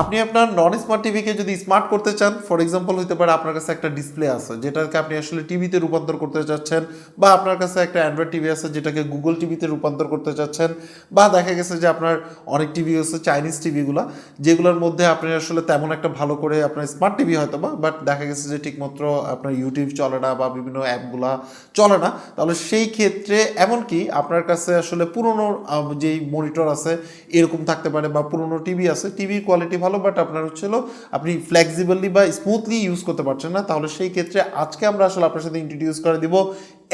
আপনি আপনার নন স্মার্ট টিভিকে যদি স্মার্ট করতে চান ফর এক্সাম্পল হতে পারে আপনার কাছে একটা ডিসপ্লে আছে, যেটাকে আপনি আসলে টিভিতে রূপান্তর করতে চাচ্ছেন, বা আপনার কাছে একটা অ্যান্ড্রয়েড টিভি আছে, যেটাকে গুগল টিভিতে রূপান্তর করতে চাচ্ছেন, বা দেখা গেছে যে আপনার অনেক টিভি আছে চাইনিজ টিভিগুলো যেগুলোর মধ্যে আপনি আসলে তেমন একটা ভালো করে আপনার স্মার্ট টিভি হয়তো বা বাট দেখা গেছে যে ঠিকমতো আপনার ইউটিউব চলে না, বা বিভিন্ন অ্যাপগুলা চলে না, তাহলে সেই ক্ষেত্রে এমনকি আপনার কাছে আসলে পুরনো যেই মনিটর আছে, এরকম থাকতে পারে, বা পুরনো টিভি আছে টিভির কোয়ালিটি ভালো বাট আপনার হচ্ছে আপনি ফ্লেক্সিবলি বা স্মুথলি ইউজ করতে পারছেন না, তাহলে সেই ক্ষেত্রে আজকে আমরা আসলে আপনার সাথে ইন্ট্রোডিউস করে দিব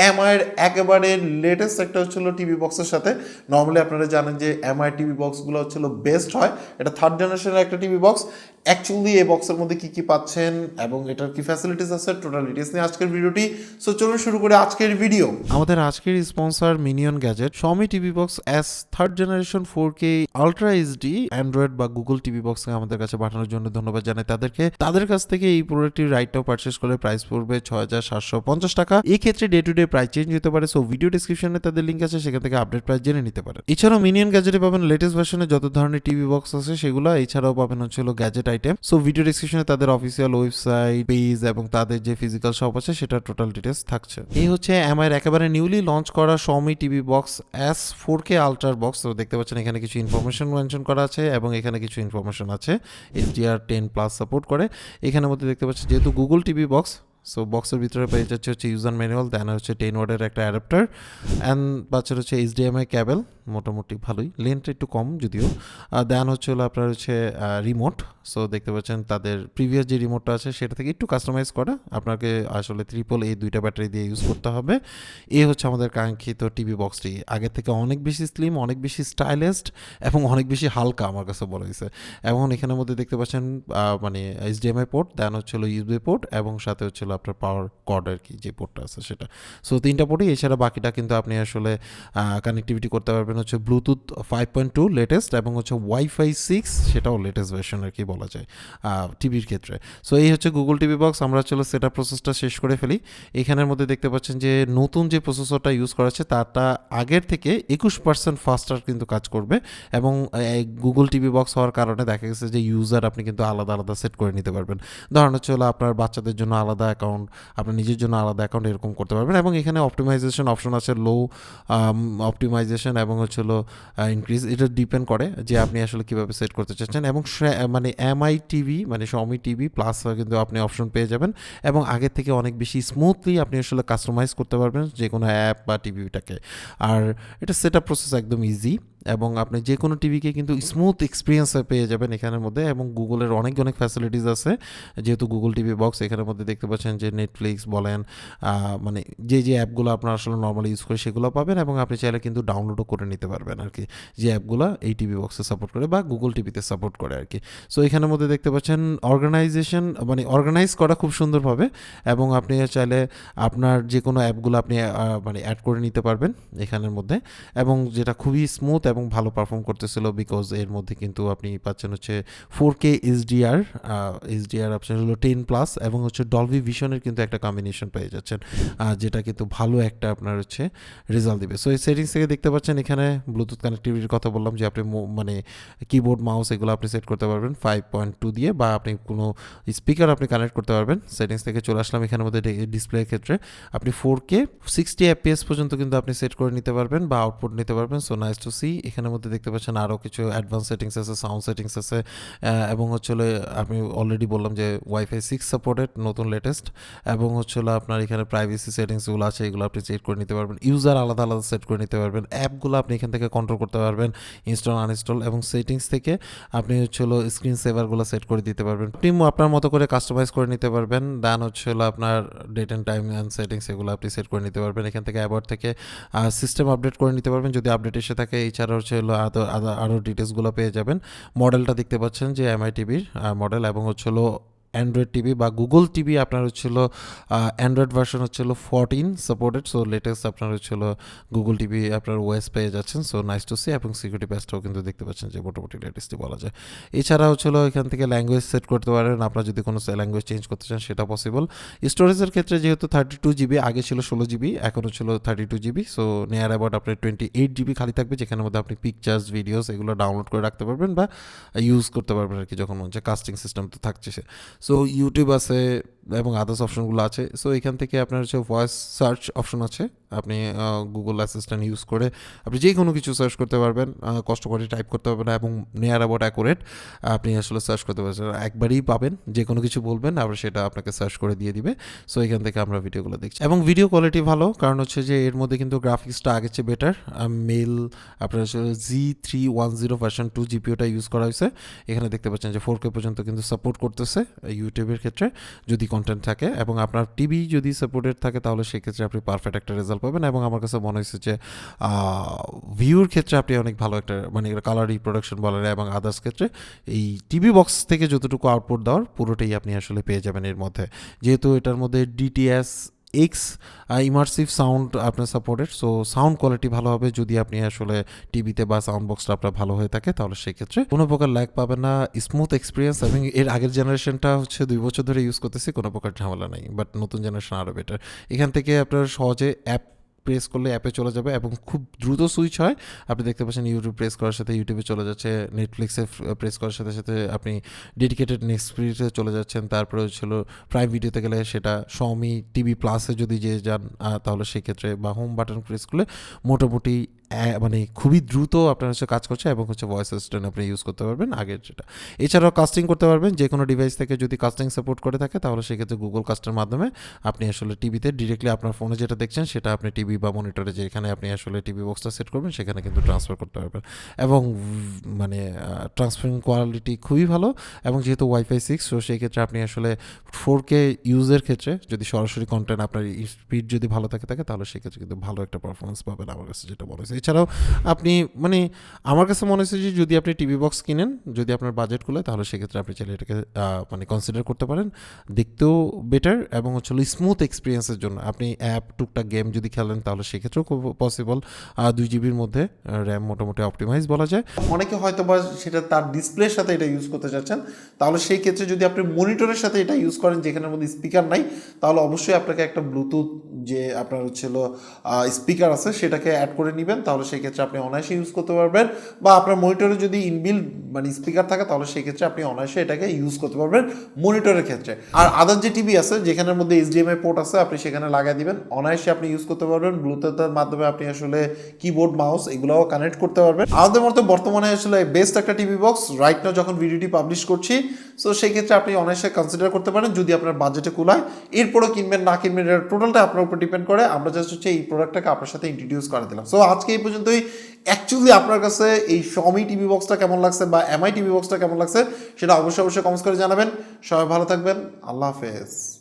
এমআইয়ের একেবারে লেটেস্ট একটা হচ্ছিল টিভি বক্সের সাথে। নর্মালি আপনারা জানেন যে এমআই টিভি বক্সগুলো হচ্ছিল বেস্ট হয়। এটা থার্ড জেনারেশনের একটা টিভি বক্স অ্যাকচুয়ালি এই বক্সের মধ্যে কি কি পাচ্ছেন এবং এটার কি ফ্যাসিলিটিস আছে টোটাল ডিটেলস নিয়ে আজকের ভিডিওটি। সো চলুন শুরু করে আজকের ভিডিও আমাদের আজকের sponsor Minion Gadget Xiaomi TV box S third generation four K ultra HD Android বা গুগল টিভি বক্স আমাদের কাছে পাঠানোর জন্য ধন্যবাদ জানাই তাদেরকে। তাদের কাছ থেকে এই প্রোডাক্টটির রাইটটাও পারচেস করলে প্রাইস পড়বে ছয় হাজার সাতশো পঞ্চাশ টাকা। এই ক্ষেত্রে day to day price change হতে পারে সো ভিডিও ডিসক্রিপশনে তাদের লিঙ্ক আছে, সেখান থেকে আপডেট প্রাইস জেনে নিতে পারেন। এছাড়াও মিনিয়ন গ্যাজেটে পাবেন লেটেস্ট ভার্সনে যত ধরনের টিভি বক্স আছে, সেগুলো, এছাড়াও পাবেন হচ্ছে হলো গ্যাজেট আইটেম সো ভিডিও ডিসক্রিপশনে তাদের অফিসিয়াল ওয়েবসাইট পেজ এবং তাদের যে ফিজিক্যাল শপ আছে সেটা টোটাল ডিটেলস থাকছে। এই হচ্ছে এমআইয়ের একেবারে নিউলি লঞ্চ করা Xiaomi TV box S four K আলট্রার box তো দেখতে পাচ্ছেন এখানে কিছু ইনফরমেশন মেনশন করা আছে এবং এখানে কিছু ইনফরমেশন আছে এইচডিআর টেন প্লাস সাপোর্ট করে। এখানের মধ্যে দেখতে পাচ্ছেন, যেহেতু গুগল টিভি বক্স সো বক্সের ভিতরে পেয়ে যাচ্ছে হচ্ছে ইউজার ম্যানুয়াল দেন হচ্ছে টেন ওয়ার্ডের একটা অ্যাডাপ্টার অ্যান্ড পাচ্ছে হচ্ছে এইচডিএমআই ক্যাবেল মোটামুটি ভালোই। লেন্থটা একটু কম যদিও। দেন হচ্ছে হলো আপনার হচ্ছে রিমোট সো দেখতে পাচ্ছেন তাদের প্রিভিয়াস যে রিমোটটা আছে, সেটা থেকে একটু কাস্টমাইজ করা। আপনাকে আসলে ত্রিপল এই দুইটা ব্যাটারি দিয়ে ইউজ করতে হবে। এই হচ্ছে আমাদের কাঙ্ক্ষিত টিভি বক্সটি আগের থেকে অনেক বেশি স্লিম অনেক বেশি স্টাইলিশড এবং অনেক বেশি হালকা আমার কাছে বলা হয়েছে। এবং এখানের মধ্যে দেখতে পাচ্ছেন মানে এইচডিএমআই পোর্ট দেন হচ্ছে হলো ইউএসবি পোর্ট এবং সাথে হচ্ছে হলো আপনার পাওয়ার কর্ড আর কি, যে পোর্টটা আছে সেটা। সো তিনটা পোর্টই, এছাড়া বাকিটা কিন্তু আপনি আসলে কানেক্টিভিটি করতে পারবেন হচ্ছে Bluetooth five point two latest এবং হচ্ছে ওয়াইফাই সিক্স সেটাও লেটেস্ট ভার্সন আর কি বলা যায় টিভির ক্ষেত্রে। সো এই হচ্ছে গুগল টিভি বক্স আমরা চলো সেটা প্রসেসটা শেষ করে ফেলি। এখানের মধ্যে দেখতে পাচ্ছেন যে নতুন যে প্রসেসরটা ইউজ করা হচ্ছে তারটা আগের থেকে একুশ পার্সেন্ট ফাস্টার কিন্তু কাজ করবে এবং গুগল টিভি বক্স হওয়ার কারণে দেখা গেছে যে ইউজার আপনি কিন্তু আলাদা আলাদা সেট করে নিতে পারবেন। ধরেন হচ্ছে হলো আপনার বাচ্চাদের জন্য আলাদা অ্যাকাউন্ট আপনার নিজের জন্য আলাদা অ্যাকাউন্ট এরকম করতে পারবেন। এবং এখানে অপটিমাইজেশন অপশন আছে লো অপটিমাইজেশন এবং হচ্ছে হলো ইনক্রিজ এটা ডিপেন্ড করে যে আপনি আসলে কীভাবে সেট করতে চাচ্ছেন। এবং মানে এমআই টিভি মানে সমি টিভি প্লাস কিন্তু আপনি অপশন পেয়ে যাবেন। এবং আগের থেকে অনেক বেশি স্মুথলি আপনি আসলে কাস্টমাইজ করতে পারবেন যে কোনো অ্যাপ বা টিভিটাকে আর এটা সেট আপ প্রসেস একদম ইজি এবং আপনি যে কোনো টিভিকে কিন্তু স্মুথ এক্সপিরিয়েন্স পেয়ে যাবেন এখানের মধ্যে এবং গুগলের অনেক অনেক ফ্যাসিলিটিস আছে। যেহেতু গুগল টিভি বক্স এখানের মধ্যে দেখতে পাচ্ছেন যে নেটফ্লিক্স বলেন মানে যে যে অ্যাপগুলো আপনার আসলে নর্মালি ইউজ করে সেগুলো পাবেন এবং আপনি চাইলে কিন্তু ডাউনলোডও করে নিতে পারবেন আর কি যে অ্যাপগুলো এই টিভি বক্সে সাপোর্ট করে বা গুগল টিভিতে সাপোর্ট করে আর কি সো এখানের মধ্যে দেখতে পাচ্ছেন অর্গানাইজেশন মানে অর্গানাইজ করা খুব সুন্দরভাবে এবং আপনি চাইলে আপনার যে কোনো অ্যাপগুলো আপনি মানে অ্যাড করে নিতে পারবেন এখানের মধ্যে এবং যেটা খুবই স্মুথ এবং ভালো পারফর্ম করতেছিল বিকজ এর মধ্যে কিন্তু আপনি পাচ্ছেন হচ্ছে four K HDR HDR option হলো টেন প্লাস এবং হচ্ছে ডলভি ভিশনের কিন্তু একটা কম্বিনেশন পেয়ে যাচ্ছেন যেটা কিন্তু ভালো একটা আপনার হচ্ছে রেজাল্ট দিবে। সো এই সেটিংস থেকে দেখতে পাচ্ছেন এখানে ব্লুটুথ কানেক্টিভিটির কথা বললাম যে আপনি মানে কিবোর্ড মাউস এগুলো আপনি সেট করতে পারবেন ফাইভ পয়েন্ট টু দিয়ে বা আপনি কোনো স্পিকার আপনি কানেক্ট করতে পারবেন। সেটিংস থেকে চলে আসলাম এখানের মধ্যে ডিসপ্লের ক্ষেত্রে। আপনি ফোর কে সিক্সটি এফপিএস পর্যন্ত কিন্তু আপনি সেট করে নিতে পারবেন বা আউটপুট নিতে পারবেন। সো নাইস টু সি এখানের মধ্যে দেখতে পাচ্ছেন আরও কিছু অ্যাডভান্স সেটিংস আছে সাউন্ড সেটিংস আছে এবং হচ্ছে আমি অলরেডি বললাম যে ওয়াইফাই সিক্স সাপোর্টেড নতুন লেটেস্ট এবং হচ্ছে আপনার এখানে প্রাইভেসি সেটিংসগুলো আছে, এগুলো আপনি সেট করে নিতে পারবেন। ইউজার আলাদা আলাদা সেট করে নিতে পারবেন। অ্যাপগুলো আপনি এখান থেকে কন্ট্রোল করতে পারবেন ইনস্টল আনইনস্টল এবং সেটিংস থেকে আপনি হচ্ছে স্ক্রিন সেভারগুলো সেট করে দিতে পারবেন। আপনি আপনার মতো করে কাস্টমাইজ করে নিতে পারবেন দেন হচ্ছে আপনার date and time and settings এগুলো আপনি সেট করে নিতে পারবেন। এখান থেকে অ্যাবাউট থেকে সিস্টেম আপডেট করে নিতে পারবেন। যদি আপডেট এসে থাকে এছাড়া হচ্ছে হলো আরও ডিটেলসগুলো পেয়ে যাবেন। মডেলটা দেখতে পাচ্ছেন যে এমআইটিভির মডেল এবং হচ্ছে হলো অ্যান্ড্রয়েড টিভি বা গুগল টিভি আপনার হচ্ছিল অ্যান্ড্রয়েড ভার্সন হচ্ছিল ফোরটিন সাপোর্টেড সো লেটেস্ট আপনার হচ্ছিল গুগল টিভি আপনার ওয়েস পেয়ে যাচ্ছেন সো নাইস টু সি এবং সিকিউরিটি প্যাচটাও কিন্তু দেখতে পাচ্ছেন যে মোটামুটি লেটেস্টই বলা যায়। এছাড়া হচ্ছিল এখান থেকে ল্যাঙ্গুয়েজ সেট করতে পারেন, আপনার যদি কোনো ল্যাঙ্গুয়েজ চেঞ্জ করতে চান সেটা পসিবল স্টোরেজের ক্ষেত্রে যেহেতু থার্টি টু জিবি আগে ছিল ষোলো জিবি এখন হচ্ছিল thirty two GB so near about আপনার টোয়েন্টি এইট জিবি খালি থাকবে, যেখানের মধ্যে আপনি পিকচার্স ভিডিওস এগুলো ডাউনলোড করে রাখতে পারবেন বা ইউজ করতে পারবেন আর কি, যখন চায়। কাস্টিং সিস্টেম তো থাকছে সো ইউটিউব আছে এবং আদার্স অপশনগুলো আছে। সো এখান থেকে আপনার হচ্ছে ভয়েস সার্চ অপশন আছে, আপনি গুগল অ্যাসিস্ট্যান্ট ইউজ করে আপনি যে কোনো কিছু সার্চ করতে পারবেন। কষ্ট করে টাইপ করতে পারবেন না এবং নেয়ার অ্যাবাউট অ্যাকুরেট আপনি আসলে সার্চ করতে পারছেন একবারই পাবেন যে কোনো কিছু বলবেন, আবার সেটা আপনাকে সার্চ করে দিয়ে দিবে। সো এখান থেকে আমরা ভিডিওগুলো দেখছি। এবং ভিডিও কোয়ালিটি ভালো, কারণ হচ্ছে যে এর মধ্যে কিন্তু গ্রাফিক্সটা আগের চেয়ে বেটার মেল আপনার G three one zero version two জিপিওটা use করা হয়েছে। এখানে দেখতে পাচ্ছেন যে ফোর কে পর্যন্ত কিন্তু সাপোর্ট করতেছে ইউটিউবের ক্ষেত্রে। যদি কন্টেন্ট থাকে এবং আপনার টিভি যদি সাপোর্টেড থাকে, তাহলে সেক্ষেত্রে আপনি পারফেক্ট একটা রেজাল্ট পাবেন এবং আমার কাছে মনে হয়েছে যে ভিউর ক্ষেত্রে আপনি অনেক ভালো একটা মানে কালার রিপ্রোডাকশন বলেন এবং আদার্স ক্ষেত্রে এই টিভি বক্স থেকে যতটুকু আউটপুট দেওয়ার, পুরোটাই আপনি আসলে পেয়ে যাবেন এর মধ্যে। যেহেতু এটার মধ্যে ডিটিএস এক্স ইমার্সিভ সাউন্ড আপনার সাপোর্টেড সো সাউন্ড কোয়ালিটি ভালো হবে। যদি আপনি আসলে টিভিতে বা সাউন্ড বক্সটা আপনার ভালো হয়ে থাকে, তাহলে সেক্ষেত্রে কোনো প্রকার ল্যাক পাবেন না। স্মুথ এক্সপিরিয়েন্স এবং এর আগের জেনারেশনটা হচ্ছে দুই বছর ধরে ইউজ করতেছি, কোনো প্রকার ঝামেলা নাই বাট নতুন জেনারেশন আরও বেটার এখান থেকে আপনার সহজে অ্যাপ প্রেস করলে অ্যাপে চলে যাবে এবং খুব দ্রুত সুইচ হয়। আপনি দেখতে পাচ্ছেন ইউটিউব প্রেস করার সাথে ইউটিউবে চলে যাচ্ছে নেটফ্লিক্সে প্রেস করার সাথে সাথে আপনি ডেডিকেটেড নেক্সপিরিতে চলে যাচ্ছেন। তারপরে ছিল প্রাইম ভিডিওতে গেলে সেটা সমি টিভি প্লাসে যদি যে যান তাহলে সেক্ষেত্রে বা হোম বাটন প্রেস করলে মোটামুটি মানে খুবই দ্রুত আপনার হচ্ছে কাজ করছে এবং হচ্ছে ভয়েস অ্যাসিস্ট্যান্ট আপনি ইউজ করতে পারবেন আগের যেটা। এছাড়াও কাস্টিং করতে পারবেন যে কোনো ডিভাইস থেকে যদি কাস্টিং সাপোর্ট করে থাকে, তাহলে সেক্ষেত্রে গুগল কাস্টের মাধ্যমে আপনি আসলে টিভিতে ডিরেক্টলি আপনার ফোনে যেটা দেখছেন, সেটা আপনি টিভি বা মনিটরে যেখানে আপনি আসলে টিভি বক্সটা সেট করবেন, সেখানে কিন্তু ট্রান্সফার করতে পারবেন। এবং মানে ট্রান্সফারিং কোয়ালিটি খুবই ভালো এবং যেহেতু ওয়াইফাই সিক্স তো সেই ক্ষেত্রে আপনি আসলে ফোর কে ইউজের ক্ষেত্রে যদি সরাসরি কন্টেন্ট আপনার স্পিড যদি ভালো থাকে থাকে, তাহলে সেক্ষেত্রে কিন্তু ভালো একটা পারফরমেন্স পাবেন আমার কাছে যেটা হয়েছে। এছাড়াও আপনি মানে আমার কাছে মনে হয়েছে যে যদি আপনি টিভি বক্স কিনেন, যদি আপনার বাজেট খুলে, তাহলে সেক্ষেত্রে আপনি চাইলে এটাকে মানে কনসিডার করতে পারেন। দেখতেও বেটার এবং হচ্ছে স্মুথ এক্সপিরিয়েন্সের জন্য। আপনি অ্যাপ টুকটাক গেম যদি খেলেন, তাহলে সেক্ষেত্রেও খুব পসিবল দুই জিবির মধ্যে র্যাম মোটামুটি অপটিমাইজ বলা যায়। অনেকে হয়তো বা সেটা তার ডিসপ্লের সাথে এটা ইউজ করতে চাচ্ছেন। তাহলে সেই ক্ষেত্রে যদি আপনি মনিটরের সাথে এটা ইউজ করেন যেখানের মধ্যে স্পিকার নাই, তাহলে অবশ্যই আপনাকে একটা ব্লুটুথ যে আপনার হচ্ছিল স্পিকার আছে, সেটাকে অ্যাড করে নেবেন। তাহলে সেই ক্ষেত্রে আপনি অনায়াসে ইউজ করতে পারবেন। বা আপনার মনিটরে যদি ইনবিল মানে স্পিকার থাকে, তাহলে সেই ক্ষেত্রে আপনি অনায়াসে এটাকে ইউজ করতে পারবেন মনিটরের ক্ষেত্রে। আর আদার যে টিভি আছে, যেখানের মধ্যে এইচডিএমআই পোর্ট আছে, আপনি সেখানে লাগিয়ে দিবেন। অনায়াসে আপনি ইউজ করতে পারবেন। ব্লুটুথের মাধ্যমে আপনি আসলে কিবোর্ড মাউস এগুলোও কানেক্ট করতে পারবেন। আমাদের মতো বর্তমানে আসলে বেস্ট একটা টিভি বক্স রাইট না যখন ভিডিওটি পাবলিশ করছি সো সেই ক্ষেত্রে আপনি অনায়াসে কনসিডার করতে পারেন যদি আপনার বাজেটে কুলায়। এরপরও কিনবেন না কিনবেন, এর টোটালটা আপনার উপর ডিপেন্ড করে। আমরা জাস্ট হচ্ছে এই প্রোডাক্টটাকে আপনার সাথে ইন্ট্রোডিউস করে দিলাম। সো আজকে এই পর্যন্তই। অ্যাকচুয়ালি আপনার কাছে এই শমি টিভি বক্সটা কেমন লাগছে বা এমআই টিভি বক্সটা কেমন লাগছে, সেটা অবশ্যই অবশ্যই কমেন্টস করে জানাবেন। সবাই ভালো থাকবেন। আল্লাহ হাফেজ।